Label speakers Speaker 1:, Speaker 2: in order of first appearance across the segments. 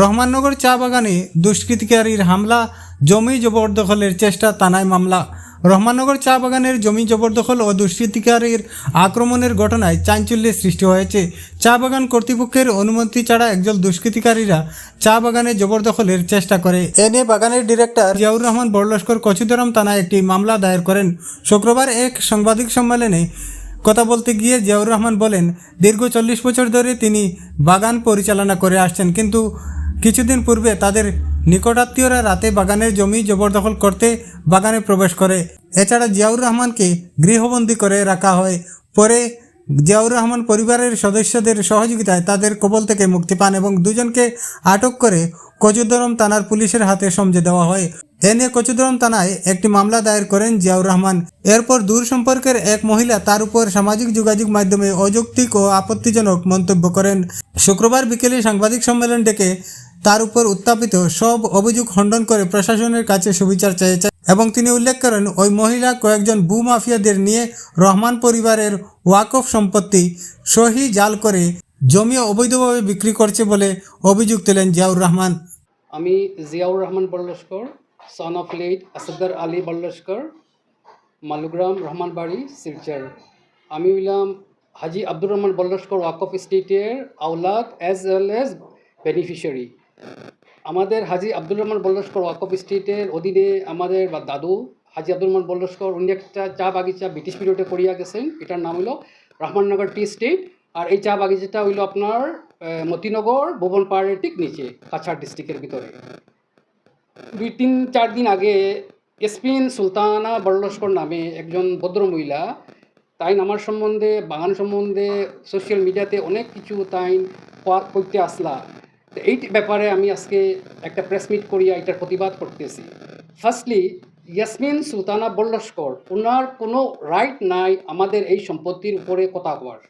Speaker 1: রহমাননগর চা বাগানে দুষ্কৃতিকারীর হামলা, জমি জবরদখলের চেষ্টা তানায় মামলা। রহমাননগর চা বাগানের জমি জবরদখল ও দুষ্কৃতিকারীর আক্রমণের ঘটনায় চাঞ্চল্যের সৃষ্টি হয়েছে। চা বাগান কর্তৃপক্ষের অনুমতি ছাড়া একজন দুষ্কৃতিকারীরা চা বাগানে জবরদখলের চেষ্টা করে। এ নিয়ে বাগানের ডিরেক্টর জিয়াউর রহমান বড়লস্কর কচুদরম থানায় একটি মামলা দায়ের করেন। শুক্রবার এক সাংবাদিক সম্মেলনে কথা বলতে গিয়ে জিয়াউর রহমান বলেন, দীর্ঘ চল্লিশ বছর ধরে তিনি বাগান পরিচালনা করে আসছেন, কিন্তু কিছুদিন পূর্বে তাদের নিকটাত্মীয়রা রাতে বাগানের জমি জবরদখল করতে বাগানে প্রবেশ করে। এছাড়া জিয়াউর রহমানকে গৃহবন্দী করে রাখা হয়। পরে জিয়াউর রহমান পরিবারের সদস্যদের সহযোগিতায় তাদের কবল থেকে মুক্তি পান এবং দুজনকে আটক করে কচুদরম থানার পুলিশের হাতে সমঝে দেওয়া হয়। এ নিয়ে কচুদরম থানায় একটি মামলা দায়ের করেন জিয়াউর রহমান। এরপর দূর সম্পর্কের এক মহিলা তার উপর সামাজিক যোগাযোগ মাধ্যমে অযৌক্তিক ও আপত্তিজনক মন্তব্য করেন। শুক্রবার বিকেলে সাংবাদিক সম্মেলন ডেকে তার উপর উত্থাপিত সব অভিযোগ খণ্ডন করে প্রশাসনের কাছে সুবিচার চেয়েছে এবং তিনি উল্লেখ করেন, ওই মহিলা কয়েকজন ভূ মাফিয়াদের নিয়ে রহমান পরিবারের ওয়াকফ সম্পত্তি সহি জাল করে জমি অবৈধভাবে বিক্রি করছে বলে অভিযোগ তোলেন জিয়াউর রহমান।
Speaker 2: আমি Ziaur Rahman Barlaskar son of late Asgar Ali Barlaskar Malugram Rahman Rahmanbari Silchar আমি হইলাম হাজি আব্দুর রহমান বল্লস্কর ওয়াকফ স্টেটের আওলাদ অ্যাজ ওয়েল অ্যাজ বেনিফিশিয়ারি আমাদের হাজি আব্দুর রহমান বল্লস্কর ওয়াকফ স্টেটের অধীনে আমাদের বা দাদু হাজি আব্দুর রহমান বল্লস্কর উনি একটা চা বাগিচা ব্রিটিশ পিরিয়ডে করিয়া গেছেন। এটার নাম হলো রহমাননগর টি স্টেট আর এই চা বাগিচাটা হইল আপনার মতিনগর ভুবন পাহাড়ের ঠিক নিচে, কাছাড় ডিস্ট্রিক্টের ভিতরে। দুই, তিন, চার দিন আগে এসপিন সুলতানা বড়লস্কর নামে একজন ভদ্রমহিলা, তাই আমার সম্বন্ধে, বাগান সম্বন্ধে সোশ্যাল মিডিয়াতে অনেক কিছু তাই করতে আসলা। এই ব্যাপারে আমি আজকে একটা প্রেস মিট করিয়া এটার প্রতিবাদ করতেছি। ফার্স্টলি ইয়াসমিন সুলতানা বল্লস্কর ওনার কোনো রাইট নাই আমাদের এই সম্পত্তির উপরে কথা হওয়ার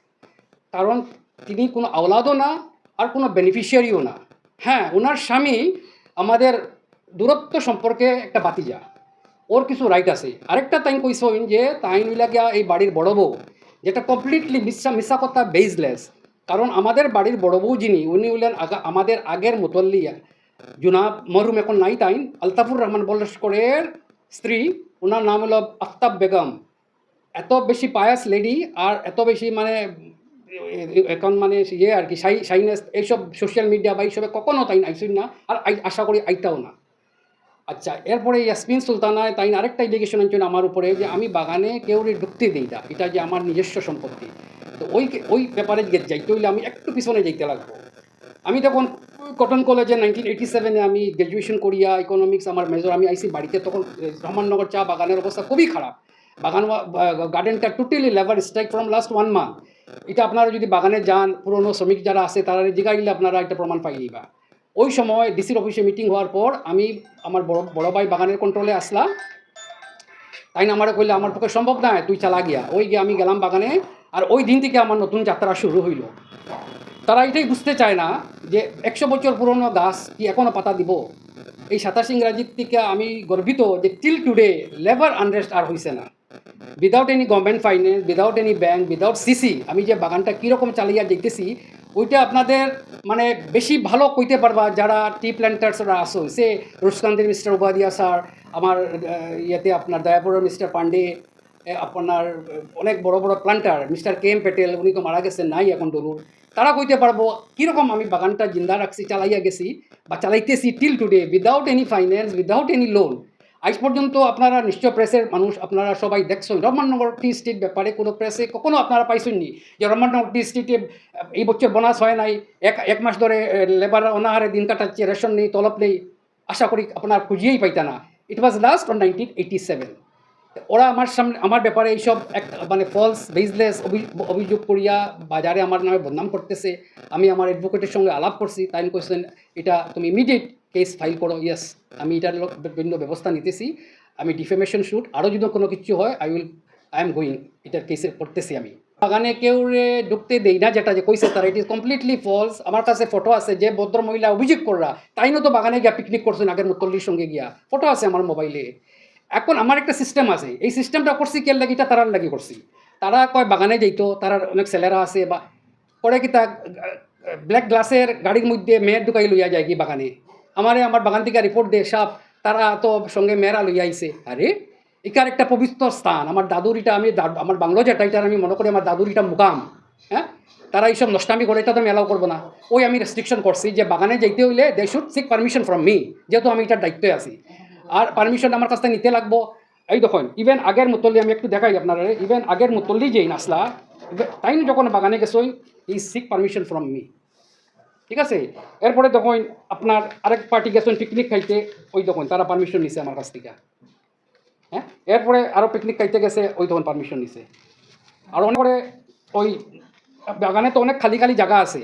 Speaker 2: কারণ তিনি কোনো আওলাদও না আর কোনো বেনিফিশিয়ারিও না। হ্যাঁ ওনার স্বামী আমাদের দূরত্ব সম্পর্কে একটা বাতিজা ওর কিছু রাইট আছে। আরেকটা তাই কইসইন যে তাই মিলাগিয়া এই বাড়ির বড় বউ, যেটা কমপ্লিটলি মিশা মিশা কথা বেসলেস কারণ আমাদের বাড়ির বড় বউ যিনি, উনি হলেন আমাদের আগের মুতল্লিয়া। জুনাব মরুম এখন নাই তাইন। আলতাফুর রহমান বল্লস্করের স্ত্রী, ওনার নাম হলো আফতাব বেগম। এত বেশি পায়াস লেডি আর এত বেশি মানে এখন মানে ইয়ে আর কি, সাই সাইনেস, এইসব সোশ্যাল মিডিয়া বা এইসবে কখনো তাই আইসুন না, আর আশা করি আইতাও না। আচ্ছা এরপরে ইয়াসমিন সুলতানায় তাই আরেকটা ইলিগেশন আনছেন আমার উপরে, যে আমি বাগানে কেউ ঢুকতে দিই না, এটা যে আমার নিজস্ব সম্পত্তি। তো ওই ওই ব্যাপারে যাইতে হইলে আমি একটু পিছনে যাইতে লাগবো। আমি তখন কটন কলেজে নাইনটিন এইটি সেভেনে আমি গ্র্যাজুয়েশন করিয়া ইকোনমিক্স আমার মেজর আমি আইসি বাড়িতে, তখন রহমাননগর চা বাগানের অবস্থা খুবই খারাপ। বাগান গার্ডেনটা totally lever strike from last one month এটা আপনারা যদি বাগানে যান, পুরনো শ্রমিক যারা আছে, তারা জিগাইলে আপনারা একটা প্রমাণ পাইনি বা ওই সময় ডিসির অফিসে মিটিং হওয়ার পর আমি আমার বড় বড় ভাই বাগানের কন্ট্রোলে আসলাম। তাই না, আমার কইলে, আমার পক্ষে সম্ভব নয় তুই চালা গিয়া। ওই গিয়ে আমি গেলাম বাগানে, আর ওই দিন থেকে আমার নতুন যাত্রা শুরু হইল। তারা এটাই বুঝতে চায় না যে একশো বছর পুরনো গাছ কি এখনও পাতা দিব? এই সাতাশ ইংরাজির থেকে আমি গর্বিত যে টিল টুডে লেবার আনরেস্ট আর হয়েছে না। Without any government finance without any bank without CC আমি যে বাগানটা কীরকম চালিয়ে যেতেছি ওইটা আপনাদের মানে বেশি ভালো কইতে পারবা যারা টি প্ল্যান্টার্সরা আসো সে রুসকান্দের মিস্টার উপাধিয়া স্যার, আমার ইয়েতে আপনার দয়াপুরের মিস্টার পান্ডে আপনার অনেক বড় বড় planter mister K M Patel, উনি তো মারা গেছেন, নাই এখন দলুর তারা কইতে পারব কীরকম আমি বাগানটা জিন্দা রাখছি, চালাইয়া গেছি বা চালাইতেছি till today without any finance without any loan আজ পর্যন্ত আপনারা নিশ্চয় প্রেসের মানুষ, আপনারা সবাই দেখছেন। রহমাননগর টি স্ট্রিট ব্যাপারে কোনো প্রেসে কখনো আপনারা পাইছেননি যে রহমাননগর টি স্টেটে এই বছর বোনাস হয় নাই, এক এক মাস ধরে লেবার অনাহারে দিন কাটাচ্ছে রেশন নেই, তলব নেই। আশা করি আপনার খুঁজিয়েই পাইতা না। It was last on nineteen eighty seven ওরা আমার সামনে, আমার ব্যাপারে এইসব এক মানে ফলস বেজলেস অভিযোগ করিয়া বাজারে আমার নামে বদনাম করতেছে। আমি আমার অ্যাডভোকেটের সঙ্গে আলাপ করছি, তাই কোয়েশ্চেন এটা তুমি ইমিডিয়েট কেস ফাইল করো ইয়েস আমি এটার জন্য ব্যবস্থা নিতেছি। আমি ডিফেমেশন শ্যুট আরও যদি কোনো কিছু হয় I will I am going এটার কেসে করতেছি আমি। বাগানে কেউ রে ঢুকতে দেই না যেটা যে কইছে তারা ইট ইজ কমপ্লিটলি ফলস আমার কাছে ফটো আছে যে ভদ্র মহিলা অভিযোগ কররা তাইনও তো বাগানে গিয়া পিকনিক করছেন আগের মুতল্লির সঙ্গে গিয়া। ফটো আছে আমার মোবাইলে এখন আমার একটা সিস্টেম আছে এই সিস্টেমটা করছি কে লাগি? এটা তারার লাগি করছি। তারা কয় বাগানে যাইতো তারার অনেক ছেলেরা আছে বা পরে কি তা ব্ল্যাক গ্লাসের গাড়ির মধ্যে মেয়ের ঢুকাই লইয়া যায় কি বাগানে? আমারে আমার বাগান থেকে রিপোর্ট দে, সাপ, তারা তো সঙ্গে মেয়েরা লইয়া আইছে। আরে এখার একটা পবিত্র স্থান, আমার দাদুর এটা আমি আমার বাংলো যেটা এটা আমি মনে করি আমার দাদুর এটা মুকাম হ্যাঁ? তারা এইসব নষ্টামি করে, এটা তো অ্যালাউ করব না। ওই আমি রেস্ট্রিকশন করছি যে বাগানে যাইতে হইলে they should seek permission from me যেহেতু আমি এটার দায়িত্বে আছি। আর পারমিশন আমার কাছ থেকে নিতে লাগবো। এই দেখুন ইভেন আগের মুতল্লি আমি একটু দেখাই আপনারা ইভেন আগের মুতল্লি যেই নাসলা, তাই যখন বাগানে গেছই ই সিক পারমিশন ফ্রম মি ঠিক আছে? এরপরে দেখুন আপনার আরেক পার্টি গেছেন পিকনিক খাইতে, ওই তখন তারা পারমিশন নিছে আমার কাছ থেকে। হ্যাঁ? এরপরে আরও পিকনিক খাইতে গেছে, ওই তখন পারমিশন নিছে। আর অনেক করে ওই বাগানে তো অনেক খালি খালি জায়গা আছে।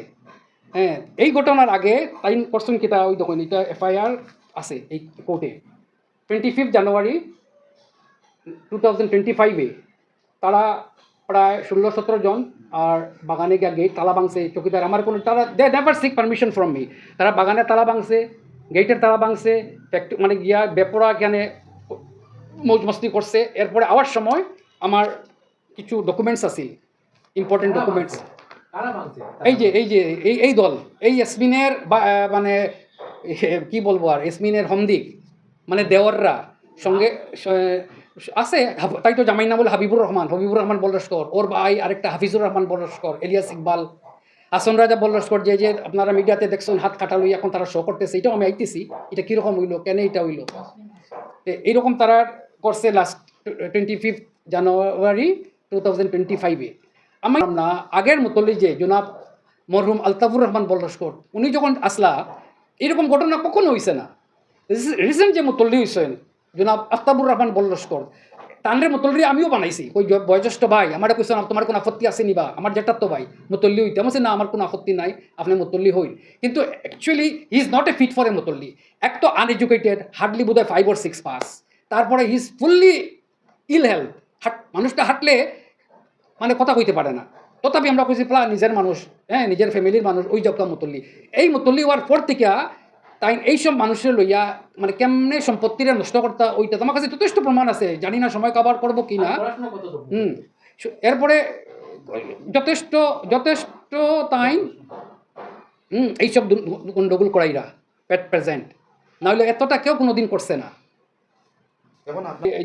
Speaker 2: হ্যাঁ এই ঘটনার আগে তাই করছেন কিতা ওই দেখুন এটা এফআইআর আছে এই কোর্টে। Twenty fifth January two thousand twenty ফাইভে তারা প্রায় ষোলো সতেরো জন আর বাগানে গিয়া গেট তালা ভাঙছে চৌকিদার আমার কোনো তারা they never seek permission from me তারা বাগানে তালা ভাঙছে গেটের তালা ভাঙছে ফ্যাক্টরি মানে গিয়া বেপরা এখানে মৌজ মস্তি করছে। এরপরে আওয়ার সময় আমার কিছু ডকুমেন্টস আছে ইম্পর্টেন্ট ডকুমেন্টস এই যে এই যে এই এই দল এই ইয়াসমিনের বা- মানে কি বলব আর ইয়াসমিনের হমদিক মানে দেওয়াররা সঙ্গে আছে তাই তো জামাই নাম বলে হাবিবুর রহমান। হাবিবুর রহমান বলরস্কর ওর ভাই আরেকটা হাফিজুর রহমান বলরস্কর এলিয়াস ইকবাল। আসন রাজা বলরস্কর যে যে আপনারা মিডিয়াতে দেখছেন, হাত কাটালো এখন তারা শো করতেছে, এটাও আমি আইতেছি, এটা কীরকম হইল, কেন এটা হইল? এইরকম তারা করছে last twenty fifth January two thousand twenty ফাইভে আমার না, আগের মুতল্লি যে, জনাব মরহুম আলতাফুর রহমান বলরস্কর উনি যখন আসলা, এরকম ঘটনা কখনো হয়েছে না। রিসেন্ট যে মুতল্লি হয়েছেন জনাব আফতাবুর রহমান বলরস্কর তানরে মুতল্লি আমিও বানাইছি। জ- বয়োজ্যেষ্ঠ ভাই, আমার কোয়েশন তোমার কোনো আপত্তি আছে নি বা আমার যেটার তো ভাই, মুতল্লি হইতে। আমার না, আমার কোনো আপত্তি নাই, আপনি মুতল্লি হইন। কিন্তু actually he is not a fit for a মুতল্লি। এক তো আনএডুকেটেড হার্ডলি বোধহয় ফাইভ ওর সিক্স পাস তারপরে he is fully ill health হাট, মানুষটা হাঁটলে মানে কথা কইতে পারে না। তথাপি আমরা কইছি প্লা নিজের মানুষ হ্যাঁ নিজের ফ্যামিলির মানুষ, ওই জবকা মুতল্লি। এই মুতল্লি হওয়ার পর থেকে তাই এইসব মানুষের লইয়া মানে কেমনে সম্পত্তিরে নষ্ট করতা ওইটা তোমার কাছে যথেষ্ট প্রমাণ আছে জানি না সময় কাবার করব কি না হুম এরপরে যথেষ্ট যথেষ্ট তাই হুম এইসব গন্ডগোল করাইরা পেট প্রেজেন্ট নাহলে এতটা কেউ কোনোদিন করছে না।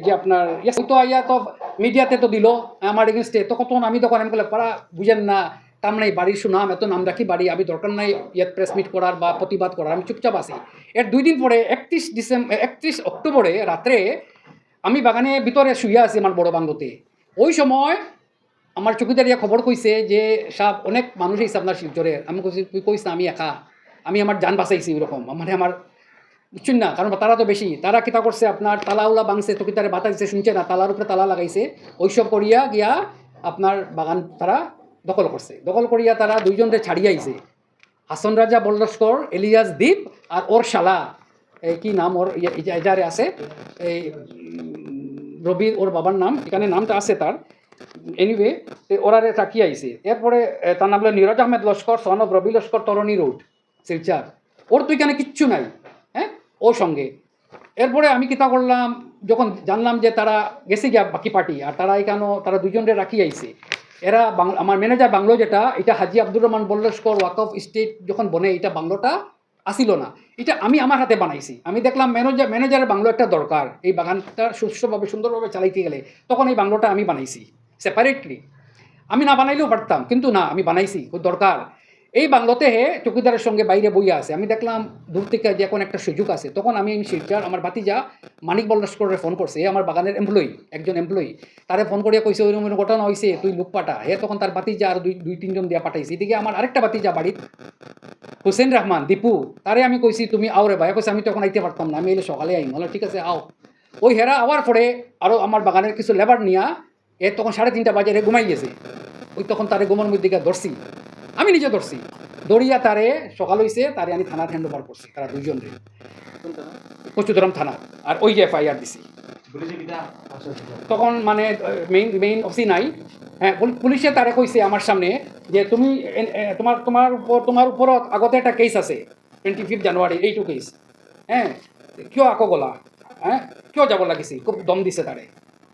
Speaker 2: যে আপনার তো আইয়া তো মিডিয়াতে তো দিল আমার এগেনস্টে তখন তখন আমি তখন আমি বলে পারা বুঝেন না তার নাই বাড়ির সুনাম, এত নাম রাখি বাড়ি, আমি দরকার নাই ইয়াত প্রেস মিট করার বা প্রতিবাদ করার, আমি চুপচাপ আছি। এর দুই দিন পরে একত্রিশ ডিসেম্বর একত্রিশ অক্টোবরে রাত্রে আমি বাগানে ভিতরে শুয়ে আছি আমার বড় বাংলোতে ওই সময় আমার চকিদারিয়া খবর কইছে যে সাপ অনেক মানুষ হয়েছে আপনার শিলচরে। আমি কইছি, তুই কইস আমি একা। আমি আমার যান বাঁচাইছি ওরকম মানে আমার বুঝছেন না, কারণ তারা তো বেশি। তারা কিতা করছে, আপনার তালাউলা বাংছে চকিদারে বাতা দিছে শুনছে না, তালার উপরে তালা লাগাইছে। ওইসব করিয়া গিয়া আপনার বাগান তারা দখল করছে। দখল করিয়া তারা দুইজনরে ছাড়িয়ে আইছে। হাসন রাজা বল্লস্কর এলিয়াস দ্বীপ আর ওর শালা এই কি নাম ওর? ইজারে আছে। এই রবি ওর বাবার নাম। এখানে নামটা আছে তার। এনিওয়ে ওরারে তাকিয়ে আইছে। এরপরে তার নাম হলো Niraj Ahmed Laskar son of Rabi Laskar, Tarini road, Silchar. ওর তো এখানে কিচ্ছু নাই হ্যাঁ? ওর সঙ্গে। এরপরে আমি কিতা করলাম, যখন জানলাম যে তারা গেছে গিয়া বাকি পার্টি, আর তারা এখানে তারা দুজনরে রাখি আইছে। এরা আমার ম্যানেজার বাংলো যেটা, এটা হাজি আব্দুর রহমান বল্লস্কর ওয়াক অফ স্টেট যখন বনে, এটা বাংলোটা আসিল না। এটা আমি আমার হাতে বানাইছি। আমি দেখলাম ম্যানেজার ম্যানেজারের বাংলো একটা দরকার। এই বাগানটা সুস্থভাবে সুন্দরভাবে চালাইতে গেলে তখন এই বাংলোটা আমি বানাইছি সেপারেটলি আমি না বানাইলেও পারতাম, কিন্তু না, আমি বানাইছি দরকার। এই বাংলোতে হে চকিদারের সঙ্গে বাইরে বইয়া আছে। আমি দেখলাম দূর থেকে যে এখন একটা সুযোগ আছে। তখন আমি শিলচার আমার ভাতিজা মানিক বল্লস্করের ফোন করছে। আমার বাগানের এমপ্লয়ি একজন এমপ্লয়ি তারে ফোন করিয়া কইছে, ওই রকম ঘটনা হয়েছে তুই লোক পাঠা হে তখন তার ভাতিজা আর দুই দুই, তিনজন দিয়া পাঠাইছে। এদিকে আমার আরেকটা ভাতিজা বাড়ির হোসেন রহমান, দীপু। তারে আমি কইছি, তুমি আও রে ভাই। কইছে, আমি তখন আইতে পারতাম না, আমি এলে সকালে আইম। বলে, ঠিক আছে, আও। ওই হেরা আওয়ার পরে আরও আমার বাগানের কিছু লেবার নিয়া এ তখন সাড়ে তিনটা বাজে রে ঘুমাই গেছে ওই তখন তারে ঘুমার মধ্যে ধরছি। আমি নিজে ধরছি। দড়িয়া তারে সকাল হইছে, তারে আমি থানার হ্যান্ড ওভার করছি, তারা দুইজন রে। কচুদরম থানা আর ওই যে এফআইআর দিছি। তখন মানে মেইন মেইন অফিসি নাই। হ্যাঁ পুল- পুলিশে তারে কইছে আমার সামনে যে তুমি তোমার তোমার উপর, তোমার উপরত আগতে একটা কেস আছে টুৱেণ্টি ফিফ জানুৱাৰী এইটো কেছ হ্যাঁ কিয় আকৌ গলা? হ্যাঁ কিয় যাব লাগিছিল খুব দম দিছে তারে।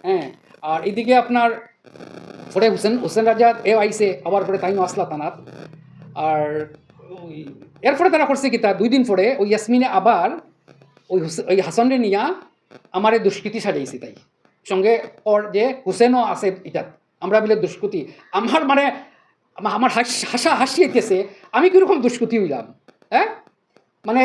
Speaker 2: হ্যাঁ আর এদিকে আপনার পরে হুসেন হুসেন রাজা এ আইছে, আবার পরে তাইনো আসলা তানাত আর ওই- এরপরে তারা করছে কি তা, দুই দিন পরে ওই ইয়াসমিনে আবার ওই ওই হাসনরে নিয়া আমারে দুষ্কৃতি সাজাইছে তাই। সঙ্গে ওর যে হুসেনও আছে এটাত, আমরা বলে দুষ্কৃতি। আমার মানে আমার হাস- হাসা আইতেছে, আমি কীরকম দুষ্কৃতি হইলাম হ্যাঁ? মানে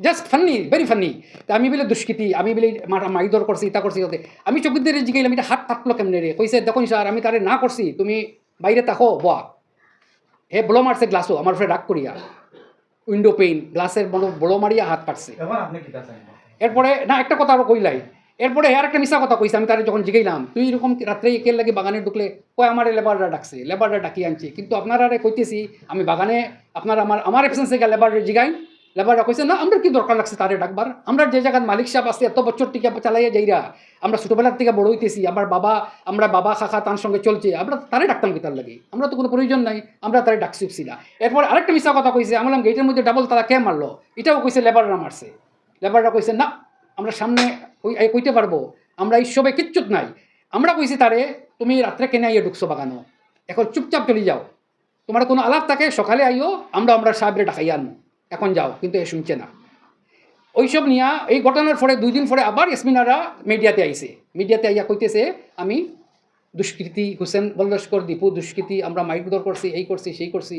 Speaker 2: জাস্ট ফান্নি ভেরি ফান্নি তা আমি বলে দুষ্কৃতি আমি বলে মাইদর করছি ইতা করছি আমি চোখের দিয়ে জিগাইলাম এটা হাত কাটলো কেমনে রে কইছে দেখুন স্যার আমি তারে না করছি তুমি বাইরে তাকো বাহ হে ব্লো মারছে গ্লাসও আমার উপরে রাগ করিয়া উইন্ডো পেইন গ্লাসের বড় মারিয়া হাত কাটছে
Speaker 3: চাইন
Speaker 2: এরপরে না একটা কথা আরও কইলাই এরপরে আর একটা মিশা কথা কইছে আমি তারে যখন জিগাইলাম তুই এরকম রাত্রে একের লাগে বাগানে ঢুকলে কয় আমার লেবাররা ডাকছে লেবাররা ডাকি আনছে। কিন্তু আপনারা কইতেছি আমি বাগানে আপনার আমার আমার এফসেন্সে গিয়ে লেবারে জিগাই লেবাররা কইছে না আমরা কি দরকার লাগছে তারে ডাকবার আমরা যে জায়গার মালিক সাহেব আছে এত বছর টিকা চালাইয়া যাইরা আমরা ছোটবেলার থেকে বড় হইতেছি আমার বাবা আমরা বাবা কাকা তার সঙ্গে চলছে আমরা তারে ডাকতাম কি তার লাগে আমরা তো কোনো প্রয়োজন নাই আমরা তারে ডাকছি না এরপর আরেকটা মিশা কথা কইছে আমি বললাম গেটের মধ্যে ডাবল তারা কে মারলো এটাও কইছে লেবাররা মারছে লেবাররা কইছে না আমরা সামনে কই- কইতে পারব আমরা এইসবে কিচ্ছুত নাই আমরা কইছি তারে তুমি রাত্রে কেনে আইয়ে ঢুকছো বাগানো এখন চুপচাপ চলে যাও তোমার কোনো আলাপ থাকে সকালে আইও আমরা আমরা সাহেবরে ডাকাইয়া আনব এখন যাও, কিন্তু এ শুনছে না। ওইসব নিয়া এই ঘটনার পরে, দুই দিন পরে আবার ইয়াসমিনারা মিডিয়াতে আইছে। মিডিয়াতে আইয়া কইতেছে, আমি দুষ্কৃতি হুসেন বল্লস্কর দীপু দুষ্কৃতি, আমরা মাইকদর করছি, এই করছি, সেই করছি।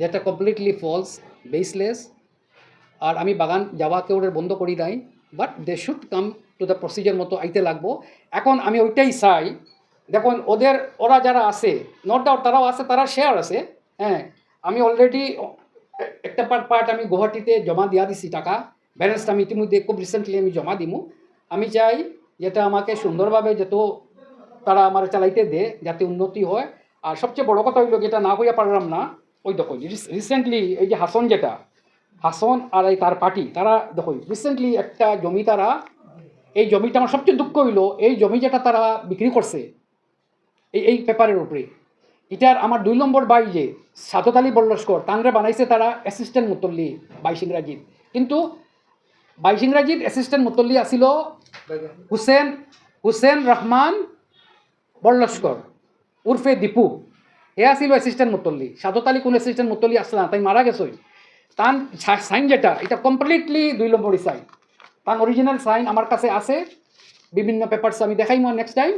Speaker 2: যেটা কমপ্লিটলি ফলস বেসলেস আর আমি বাগান যাওয়া কেউ বন্ধ করি নাই but they should come to the procedure মতো আইতে লাগবো। এখন আমি ওইটাই চাই দেখুন ওদের, ওরা যারা আছে নট ডাউট তারাও আছে, তারা শেয়ার আছে হ্যাঁ আমি অলরেডি একটা পার্ট পার্ট আমি গুয়াহাটিতে জমা দিয়া দিছি টাকা। ব্যালেন্সটা আমি ইতিমধ্যে খুব রিসেন্টলি আমি জমা দিমু। আমি চাই যেটা আমাকে সুন্দরভাবে যত তারা আমার চালাইতে দে, যাতে উন্নতি হয়। আর সবচেয়ে বড় কথা হইল যেটা না হইয়া পারলাম না, ওই দেখো রিসেন্টলি এই যে হাসন যেটা, হাসন আর এই তার পার্টি, তারা দেখো রিসেন্টলি একটা জমি তারা, এই জমিটা আমার সবচেয়ে দুঃখ হইল, এই জমি যেটা তারা বিক্রি করছে, এই এই পেপারের উপরে। এটার আমার দুই নম্বর বাই যে সাদত আলী বল্লস্কর তাংরে বানাইছে তারা অ্যাসিস্ট্যান্ট মুতল্লি বাইশ ইংরাজিত কিন্তু বাইশ ইংরাজিত অ্যাসিস্ট্যান্ট মুতল্লি আসিল হুসেন হুসেন রহমান বল্লস্কর উর্ফে দীপু। এ আসিল অ্যাসিস্ট্যান্ট মুতল্লি। সাদত আলী কোন অ্যাসিস্ট্যান্ট মুতল্লি আসলে না, তাই মারা গেছই তার সাইন যেটা, এটা কমপ্লিটলি দুই নম্বরই সাইন তার অরিজিনাল সাইন আমার কাছে আছে, বিভিন্ন পেপারস আমি দেখাই নেক্সট টাইম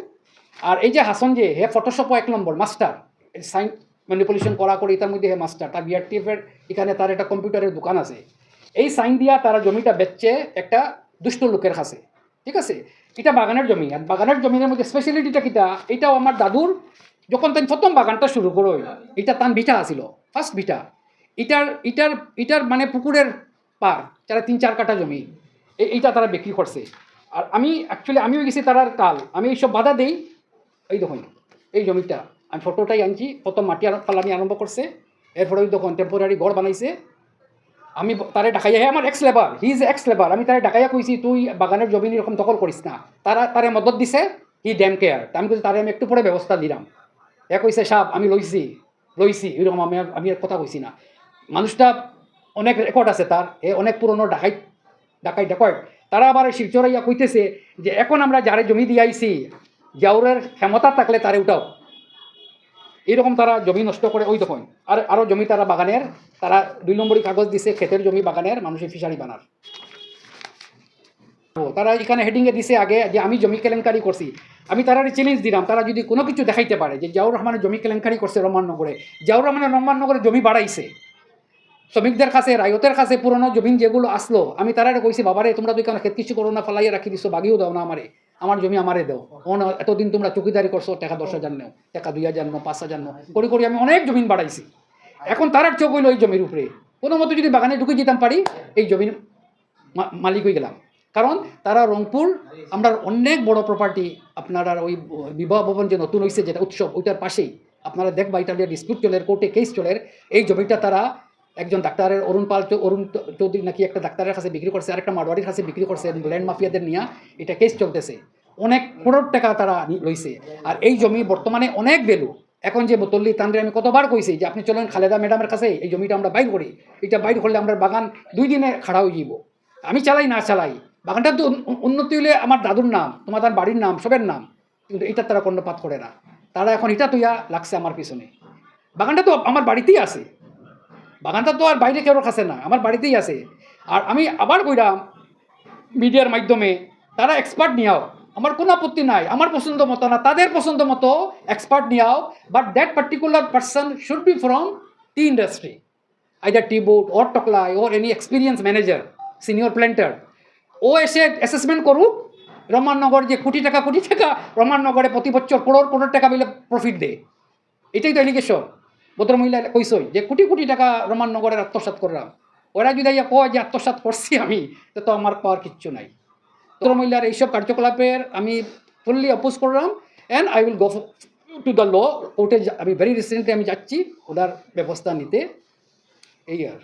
Speaker 2: আর এই যে হাসন যে, হে ফটোশপও এক নম্বর মাস্টার সাইন ম্যানিপুলেশন করা করে এটার মধ্যে হে মাস্টার, তার বিআরটিএফের এখানে তার একটা কম্পিউটারের দোকান আছে। এই সাইন দিয়া তারা জমিটা বেচছে একটা দুষ্ট লোকের কাছে, ঠিক আছে? এটা বাগানের জমি, আর বাগানের জমির মধ্যে স্পেশালিটিটা কিটা? এটাও আমার দাদুর যখন তাই প্রথম বাগানটা শুরু করো এটা তান ভিটা আছিল ফার্স্ট ভিটা। ইটার ইটার ইটার মানে পুকুরের পার যারা তিন চার কাঠা জমি এই- এইটা তারা বিক্রি করছে। আর আমি অ্যাকচুয়ালি আমিও গেছি তারার কাল, আমি এইসব বাধা দেই। এই দেখুন, এই জমিটা। আমি ফটোটাই আনছি। প্রথম মাটি ফালানি আরম্ভ করছে। এরপরে ওই দেখুন টেম্পোরারি ঘর বানাইছে। আমি তারে ডাকাইয়া হে আমার ex labour he is ex labour আমি তারে ডাকাইয়া কইছি, তুই বাগানের জমি এরকম দখল করিস না। তারা তারে মদত দিছে হি ড্যাম কেয়ার আমি কইছি, তারে আমি একটু পরে ব্যবস্থা দিলাম। এ কইছে সাপ আমি লইছি লইছি। এরকম আমি আমি কথা কইছি না। মানুষটা অনেক রেকর্ড আছে তার। এ অনেক পুরনো ডাকাই ডাকাই ডাকাই তারা আবার শিলচরাইয়া কইতেছে যে, এখন আমরা যারে জমি দিয়াইছি, জাউরের ক্ষমতা থাকলে তারে উঠাও। এরকম তারা জমি নষ্ট করে, ওই দেখুন, আর আরও জমি তারা বাগানের, তারা দুই নম্বরই কাগজ দিছে, ক্ষেতের জমি বাগানের, মানুষের ফিশারি বানার। তারা এখানে হেডিংয়ে দিছে আগে যে আমি জমি কেলেঙ্কারি করছি। আমি তারা চ্যালেঞ্জ দিলাম, তারা যদি কোনো কিছু দেখাইতে পারে যে জাউর রহমানের জমি কেলেঙ্কারি করছে রহমাননগরে জাউর রহমানের রহমাননগরে জমি বাড়াইছে। শ্রমিকদের কাছে, রায়তের কাছে পুরনো জমিন যেগুলো আসলো, আমি তারা কইছি, বাবারে, তোমরা তো এখানে খেত কিছু করো না, ফালাইয়া রাখি দিছো, বাগিও দাও না আমারে। আমার জমি আমারে দাও। এতদিন তোমরা চকিদারি করছ, টাকা দশ হাজার নেও, টাকা দুই হাজার নেও, পাঁচ হাজার নেও। করি করি আমি অনেক জমিন বাড়াইছি। এখন তারার চোখ হইল এই জমির উপরে। কোনো মতো যদি বাগানে ঢুকে যেতাম পারি, এই জমির মালিক হয়ে গেলাম। কারণ তারা রংপুর, আমরা অনেক বড় প্রপার্টি আপনারা ওই বিবাহ ভবন যে নতুন হয়েছে যেটা উৎসব, ওইটার পাশেই। আপনারা দেখবা এটা ডিসপিউট চলে কোর্টে কেস চলে এই জমিটা তারা একজন ডাক্তারের অরুণ পাল অরুণ চৌধুরী নাকি একটা ডাক্তারের কাছে বিক্রি করছে, আরেকটা মারোয়ারির কাছে বিক্রি করছে ল্যান্ড মাফিয়াদের নিয়ে এটা কেস চলতেছে। অনেক করোড় টাকা তারা লইছে। আর এই জমি বর্তমানে অনেক ভ্যালু এখন যে বোতল্লি তান্দ্রে আমি কতবার কইছি যে আপনি চলেন খালেদা ম্যাডামের কাছে, এই জমিটা আমরা বাইর করি। এটা বাইর করলে আমরা বাগান দুই দিনে খাড়া হয়ে যাব আমি চালাই না চালাই। বাগানটা তো উন্নতি হলে আমার দাদুর নাম তোমার তার বাড়ির নাম, সবের নাম। কিন্তু এটা তারা কর্ণপাত করে না। তারা এখন এটা তুইয়া লাগছে আমার পিছনে। বাগানটা তো আমার বাড়িতেই আছে। বাগানটা তো আর বাইরে কেউ কাছে না, আমার বাড়িতেই আছে। আর আমি আবার কইরাম মিডিয়ার মাধ্যমে তারা এক্সপার্ট নিয়াও আমার কোনো আপত্তি নাই, আমার পছন্দ মতো না, তাদের পছন্দ মতো expert নিয়াও but that particular person should be from tea industry either tea board or Tocklai or any experience manager senior planter ও এসে অ্যাসেসমেন্ট করুক, রহমাননগর যে কোটি টাকা কোটি টাকা রহমাননগরে প্রতি বছর করোড় করোড় টাকা মিলে প্রফিট দেয়। এটাই তো এলিগেশন ভদ্রমহিলা কইসই যে কোটি কোটি টাকা রহমাননগরের আত্মসাত করলাম। ওরা যদি ইয়া কয় যে আত্মসাত করছি আমি তো আমার পাওয়ার কিচ্ছু নাই। ভদ্রমহিলার এইসব কার্যকলাপের আমি ফুললি অপোজ করলাম and I will go to the law কোর্টে আমি ভেরি রিসেন্টলি আমি যাচ্ছি, ওনার ব্যবস্থা নিতে। এই আর।